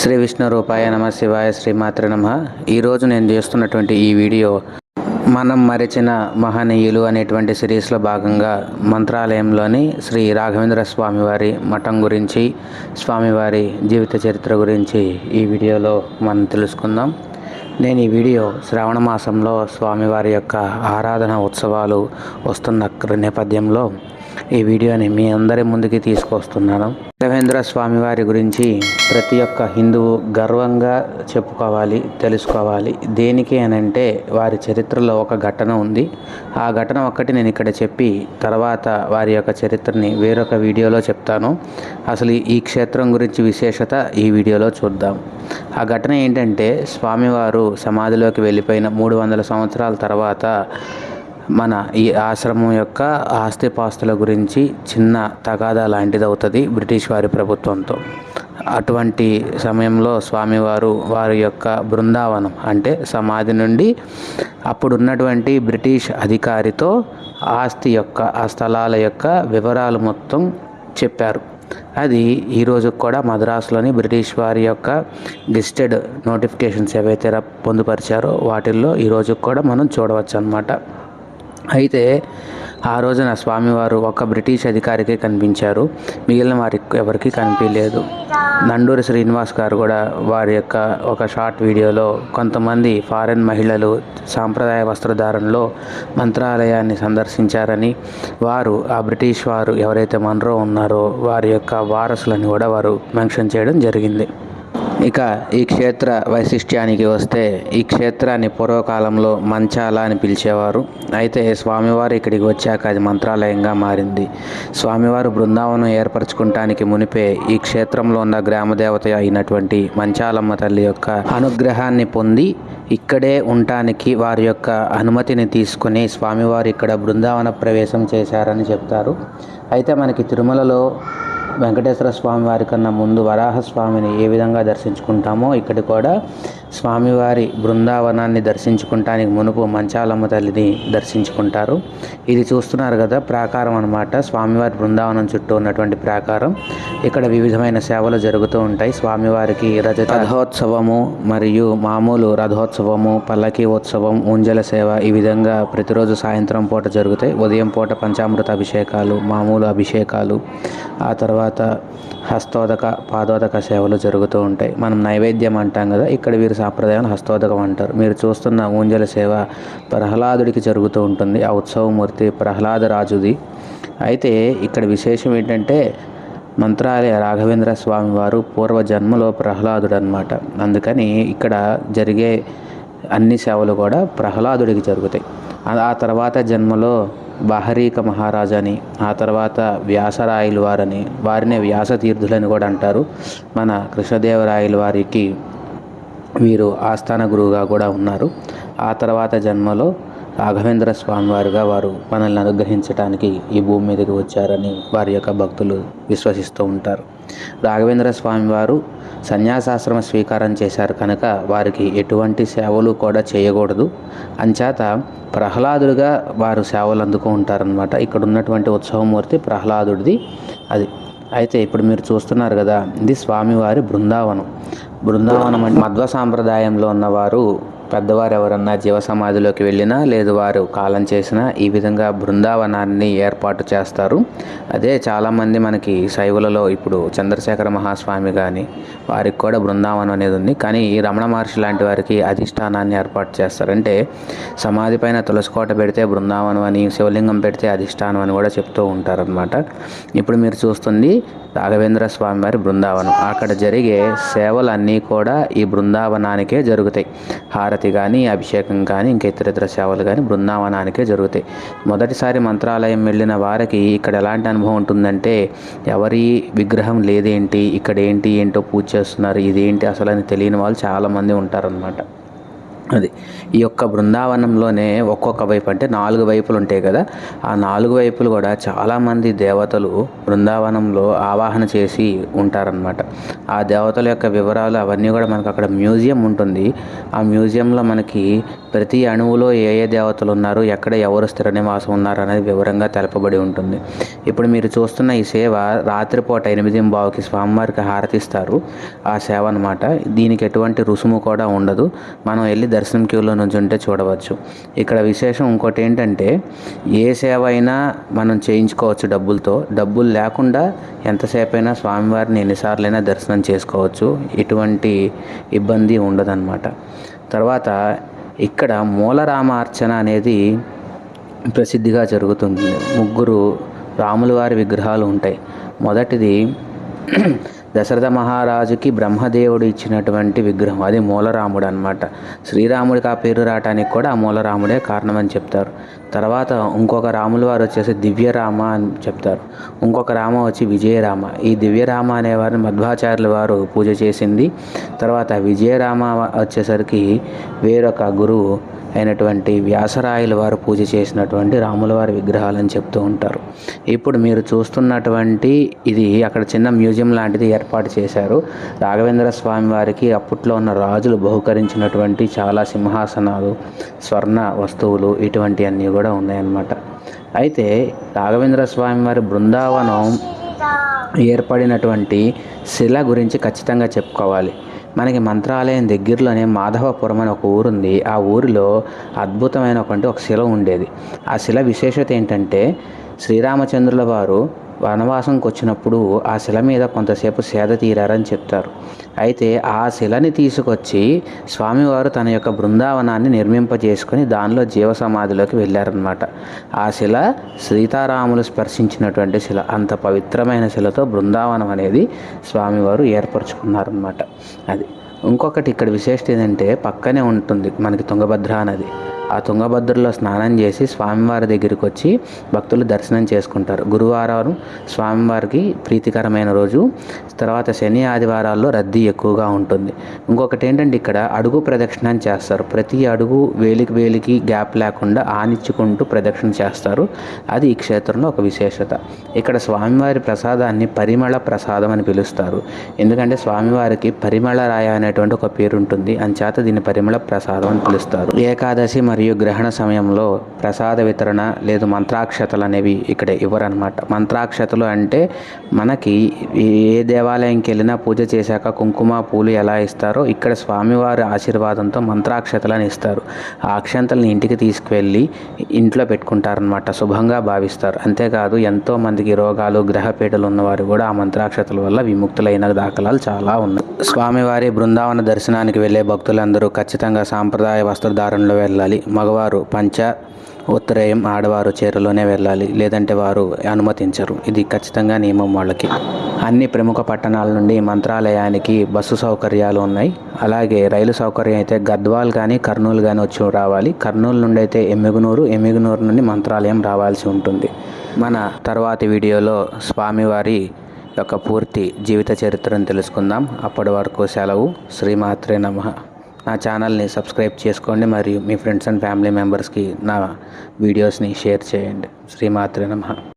శ్రీ విష్ణు రూపాయ నమ శివాయ శ్రీమాత్ర నమ. ఈరోజు నేను చేస్తున్నటువంటి ఈ వీడియో మనం మరిచిన మహనీయులు అనేటువంటి సిరీస్లో భాగంగా మంత్రాలయంలోని శ్రీ రాఘవేంద్ర స్వామివారి మఠం గురించి స్వామివారి జీవిత చరిత్ర గురించి ఈ వీడియోలో మనం తెలుసుకుందాం. నేను ఈ వీడియో శ్రావణ మాసంలో స్వామివారి యొక్క ఆరాధన ఉత్సవాలు వస్తున్న నేపథ్యంలో ఈ వీడియోని మీ అందరి ముందుకి తీసుకొస్తున్నాను. రాఘవేంద్ర స్వామి వారి గురించి ప్రతి ఒక్క హిందువు గర్వంగా చెప్పుకోవాలి తెలుసుకోవాలి. దేనికి అని అంటే వారి చరిత్రలో ఒక ఘటన ఉంది. ఆ ఘటన ఒక్కటి నేను ఇక్కడ చెప్పి తర్వాత వారి యొక్క చరిత్రని వేరొక వీడియోలో చెప్తాను. అసలు ఈ క్షేత్రం గురించి విశేషత ఈ వీడియోలో చూద్దాం. ఆ ఘటన ఏంటంటే స్వామివారు సమాధిలోకి వెళ్ళిపోయిన మూడు వందల సంవత్సరాల తర్వాత మన ఈ ఆశ్రమం యొక్క ఆస్తిపాస్తుల గురించి చిన్న తగాదా లాంటిది అవుతుంది బ్రిటిష్ వారి ప్రభుత్వంతో. అటువంటి సమయంలో స్వామివారు వారి యొక్క బృందావనం అంటే సమాధి నుండి అప్పుడున్నటువంటి బ్రిటిష్ అధికారితో ఆస్తి యొక్క ఆ స్థలాల యొక్క వివరాలు మొత్తం చెప్పారు. అది ఈరోజు కూడా మద్రాసులోని బ్రిటిష్ వారి యొక్క గెస్టెడ్ నోటిఫికేషన్స్ ఏవైతే పొందుపరిచారో వాటిల్లో ఈరోజు కూడా మనం చూడవచ్చు అన్నమాట అయితే ఆ రోజున స్వామివారు ఒక బ్రిటిష్ అధికారికి కనిపించారు. మిగిలిన వారి ఎవరికి కనిపించలేదు. నండూరి శ్రీనివాస్ గారు కూడా వారి యొక్క ఒక షార్ట్ వీడియోలో కొంతమంది ఫారెన్ మహిళలు సాంప్రదాయ వస్త్రధారణలో మంత్రాలయాన్ని సందర్శించారని వారు ఆ బ్రిటిష్ వారు ఎవరైతే మనరో ఉన్నారో వారి యొక్క వారసులని కూడా వారు మెన్షన్ చేయడం జరిగింది. ఇక ఈ క్షేత్ర వైశిష్ట్యానికి వస్తే ఈ క్షేత్రాన్ని పూర్వకాలంలో మంచాల అని పిలిచేవారు. అయితే స్వామివారు ఇక్కడికి వచ్చాక అది మంత్రాలయంగా మారింది. స్వామివారు బృందావనం ఏర్పరచుకుంటానికి మునిపే ఈ క్షేత్రంలో ఉన్న గ్రామదేవత అయినటువంటి మంచాలమ్మ తల్లి యొక్క అనుగ్రహాన్ని పొంది ఇక్కడే ఉండటానికి వారి యొక్క అనుమతిని తీసుకుని స్వామివారు ఇక్కడ బృందావన ప్రవేశం చేశారని చెప్తారు. అయితే మనకి తిరుమలలో వెంకటేశ్వర స్వామి వారి కన్నా ముందు వరాహస్వామిని ఏ విధంగా దర్శించుకుంటామో ఇక్కడ కూడా స్వామివారి బృందావనాన్ని దర్శించుకుంటానికి మునుపు మంచాలమ్మ తల్లిని దర్శించుకుంటారు. ఇది చూస్తున్నారు కదా ప్రాకారం అనమాట స్వామివారి బృందావనం చుట్టూ ఉన్నటువంటి ప్రాకారం. ఇక్కడ వివిధమైన సేవలు జరుగుతూ ఉంటాయి. స్వామివారికి రజ రథోత్సవము మరియు మామూలు రథోత్సవము పల్లకి ఉత్సవం ఊంజల సేవ ఈ విధంగా ప్రతిరోజు సాయంత్రం పూట జరుగుతాయి. ఉదయం పూట పంచామృత అభిషేకాలు మామూలు అభిషేకాలు ఆ తర్వాత హస్తోదక పాదోదక సేవలు జరుగుతూ ఉంటాయి. మనం నైవేద్యం అంటాం కదా ఇక్కడ వీరు సాంప్రదాయం హస్తోదకం అంటారు. మీరు చూస్తున్న ఊంజల సేవ ప్రహ్లాదుడికి జరుగుతూ ఉంటుంది. ఆ ఉత్సవమూర్తి ప్రహ్లాద రాజుది. అయితే ఇక్కడ విశేషం ఏంటంటే మంత్రాలయ రాఘవేంద్ర స్వామి వారు పూర్వజన్మలో ప్రహ్లాదుడు అనమాట అందుకని ఇక్కడ జరిగే అన్ని సేవలు కూడా ప్రహ్లాదుడికి జరుగుతాయి. ఆ తర్వాత జన్మలో బహరీక మహారాజని ఆ తర్వాత వ్యాసరాయలు వారని వారినే వ్యాసతీర్థులని కూడా అంటారు. మన కృష్ణదేవరాయలు వారికి వీరు ఆస్థాన గురువుగా కూడా ఉన్నారు. ఆ తర్వాత జన్మలో రాఘవేంద్ర స్వామి వారుగా వారు మనల్ని అనుగ్రహించడానికి ఈ భూమి మీదకి వచ్చారని వారి యొక్క భక్తులు విశ్వసిస్తూ ఉంటారు. రాఘవేంద్ర స్వామి వారు సన్యాసాశ్రమ స్వీకారం చేశారు కనుక వారికి ఎటువంటి సేవలు కూడా చేయకూడదు. అంచేత ప్రహ్లాదుడిగా వారు సేవలు అందుకు ఉంటారనమాట ఇక్కడ ఉన్నటువంటి ఉత్సవమూర్తి ప్రహ్లాదుడిది. అది అయితే ఇప్పుడు మీరు చూస్తున్నారు కదా ఇది స్వామివారి బృందావనం. బృందావనం అంటే మధ్వ సాంప్రదాయంలో ఉన్నవారు పెద్దవారు ఎవరన్నా జీవ సమాధిలోకి వెళ్ళినా లేదు వారు కాలం చేసినా ఈ విధంగా బృందావనాన్ని ఏర్పాటు చేస్తారు. అదే చాలామంది మనకి శైవులలో ఇప్పుడు చంద్రశేఖర మహాస్వామి కానీ వారికి కూడా బృందావనం అనేది ఉంది. కానీ ఈ రమణ మహర్షి లాంటి వారికి అధిష్టానాన్ని ఏర్పాటు చేస్తారు. అంటే సమాధి పైన తులసికోట పెడితే బృందావనం అని శివలింగం పెడితే అధిష్టానం అని కూడా చెప్తూ ఉంటారనమాట ఇప్పుడు మీరు చూస్తుంది రాఘవేంద్ర స్వామి వారి బృందావనం. అక్కడ జరిగే సేవలన్నీ కూడా ఈ బృందావనానికే జరుగుతాయి. హార హారతి కానీ అభిషేకం కానీ ఇంకా ఇతర ఇతర సేవలు కానీ బృందావనానికే జరుగుతాయి. మొదటిసారి మంత్రాలయం వెళ్ళిన వారికి ఇక్కడ ఎలాంటి అనుభవం ఉంటుందంటే ఎవరి విగ్రహం లేదేంటి ఇక్కడ ఏంటి ఏంటో పూజ చేస్తున్నారు ఇదేంటి అసలు అని తెలియని వాళ్ళు చాలామంది ఉంటారనమాట అది. ఈ యొక్క బృందావనంలోనే ఒక్కొక్క వైపు అంటే నాలుగు వైపులు ఉంటాయి కదా. ఆ నాలుగు వైపులు కూడా చాలామంది దేవతలు బృందావనంలో ఆవాహన చేసి ఉంటారనమాట ఆ దేవతల యొక్క వివరాలు అవన్నీ కూడా మనకు అక్కడ మ్యూజియం ఉంటుంది. ఆ మ్యూజియంలో మనకి ప్రతి అణువులో ఏ ఏ దేవతలు ఉన్నారు ఎక్కడ ఎవరు స్థిర నివాసం ఉన్నారు అనేది వివరంగా తెలపబడి ఉంటుంది. ఇప్పుడు మీరు చూస్తున్న ఈ సేవ రాత్రిపూట ఎనిమిది బావుకి స్వామివారికి హారతిస్తారు. ఆ సేవ అనమాట దీనికి ఎటువంటి రుసుము కూడా ఉండదు. మనం వెళ్ళి దర్శనం క్యూలో నుంచి ఉంటే చూడవచ్చు. ఇక్కడ విశేషం ఇంకోటి ఏంటంటే ఏ సేవ అయినా మనం చేయించుకోవచ్చు డబ్బులతో. డబ్బులు లేకుండా ఎంతసేపు అయినా స్వామివారిని ఎన్నిసార్లైనా దర్శనం చేసుకోవచ్చు. ఎటువంటి ఇబ్బంది ఉండదన్నమాట. తర్వాత ఇక్కడ మూలరామార్చన అనేది ప్రసిద్ధిగా జరుగుతుంది. ముగ్గురు రాముల వారి విగ్రహాలు ఉంటాయి. మొదటిది దశరథ మహారాజుకి బ్రహ్మదేవుడు ఇచ్చినటువంటి విగ్రహం. అది మూలరాముడు అనమాట శ్రీరాముడికి ఆ పేరు రావడానికి కూడా ఆ మూలరాముడే కారణం అని చెప్తారు. తర్వాత ఇంకొక రాముల వారు వచ్చేసి దివ్యరామ అని చెప్తారు. ఇంకొక రామ వచ్చి విజయరామ. ఈ దివ్యరామ అనేవారిని మధ్వాచార్యుల వారు పూజ చేసింది. తర్వాత విజయరామ వచ్చేసరికి వేరొక గురువు అయినటువంటి వ్యాసరాయల వారు పూజ చేసినటువంటి రాముల వారి విగ్రహాలని చెప్తూ ఉంటారు. ఇప్పుడు మీరు చూస్తున్నటువంటి ఇది అక్కడ చిన్న మ్యూజియం లాంటిది. ఏర్పాటు ఏర్పాటు చేశారు. రాఘవేంద్ర స్వామి వారికి అప్పట్లో ఉన్న రాజులు బహుకరించినటువంటి చాలా సింహాసనాలు స్వర్ణ వస్తువులు ఇటువంటివన్నీ కూడా ఉన్నాయన్నమాట. అయితే రాఘవేంద్ర స్వామి వారి బృందావనం ఏర్పడినటువంటి శిల గురించి ఖచ్చితంగా చెప్పుకోవాలి. మనకి మంత్రాలయం దగ్గరలోనే మాధవపురం అని ఒక ఊరుంది. ఆ ఊరిలో అద్భుతమైన ఒక శిల ఉండేది. ఆ శిల విశేషత ఏంటంటే శ్రీరామచంద్రుల వారు వనవాసంకి వచ్చినప్పుడు ఆ శిల మీద కొంతసేపు సేద తీరారని చెప్తారు. అయితే ఆ శిలని తీసుకొచ్చి స్వామివారు తన యొక్క బృందావనాన్ని నిర్మింపజేసుకొని దానిలో జీవ సమాధిలోకి వెళ్ళారనమాట ఆ శిల సీతారాములు స్పర్శించినటువంటి శిల అంత పవిత్రమైన శిలతో బృందావనం అనేది స్వామివారు ఏర్పరచుకున్నారనమాట అది. ఇంకొకటి ఇక్కడ విశేషత ఏంటంటే పక్కనే ఉంటుంది మనకి తుంగభద్ర నది. ఆ తుంగభద్రలో స్నానం చేసి స్వామివారి దగ్గరికి వచ్చి భక్తులు దర్శనం చేసుకుంటారు. గురువారం స్వామివారికి ప్రీతికరమైన రోజు. తర్వాత శని ఆదివారాల్లో రద్దీ ఎక్కువగా ఉంటుంది. ఇంకొకటి ఏంటంటే ఇక్కడ అడుగు ప్రదక్షిణ చేస్తారు. ప్రతి అడుగు వేలికి వేలికి గ్యాప్ లేకుండా ఆనిచ్చుకుంటూ ప్రదక్షిణ చేస్తారు. అది ఈ క్షేత్రంలో ఒక విశేషత. ఇక్కడ స్వామివారి ప్రసాదాన్ని పరిమళ ప్రసాదం అని పిలుస్తారు. ఎందుకంటే స్వామివారికి పరిమళ రాయ అనేటువంటి ఒక పేరు ఉంటుంది అంచేత దీన్ని పరిమళ ప్రసాదం అని పిలుస్తారు. ఏకాదశి మరియు గ్రహణ సమయంలో ప్రసాద వితరణ లేదు మంత్రాక్షతలు అనేవి ఇక్కడ ఇవ్వరనమాట మంత్రాక్షతలు అంటే మనకి ఏ దేవాలయంకి వెళ్ళినా పూజ చేశాక కుంకుమ పూలు ఎలా ఇస్తారో ఇక్కడ స్వామివారి ఆశీర్వాదంతో మంత్రాక్షతలను ఇస్తారు. ఆ అక్షంతలను ఇంటికి తీసుకువెళ్ళి ఇంట్లో పెట్టుకుంటారనమాట శుభంగా భావిస్తారు. అంతేకాదు ఎంతో మందికి రోగాలు గ్రహపీఠలు ఉన్నవారు కూడా ఆ మంత్రాక్షతల వల్ల విముక్తులైన దాఖలాలు చాలా ఉన్నాయి. స్వామివారి బృందావన దర్శనానికి వెళ్ళే భక్తులందరూ ఖచ్చితంగా సాంప్రదాయ వస్త్రధారణలో వెళ్ళాలి. మగవారు పంచ ఉత్తరేయం ఆడవారు చీరలోనే వెళ్ళాలి. లేదంటే వారు అనుమతించరు. ఇది ఖచ్చితంగా నియమం వాళ్ళకి. అన్ని ప్రముఖ పట్టణాల నుండి మంత్రాలయానికి బస్సు సౌకర్యాలు ఉన్నాయి. అలాగే రైలు సౌకర్యం అయితే గద్వాల్ కానీ కర్నూలు కానీ వచ్చి రావాలి. కర్నూలు నుండి అయితే ఎమ్మిగునూరు ఎమ్మిగునూరు నుండి మంత్రాలయం రావాల్సి ఉంటుంది. మన తర్వాతి వీడియోలో స్వామివారి యొక్క పూర్తి జీవిత చరిత్రను తెలుసుకుందాం. అప్పటి వరకు సెలవు. శ్రీమాత్రే నమ. నా ఛానల్ని సబ్స్క్రైబ్ చేసుకోండి మరియు మీ ఫ్రెండ్స్ అండ్ ఫ్యామిలీ మెంబర్స్కి నా వీడియోస్ని షేర్ చేయండి. శ్రీమాత్రే నమ.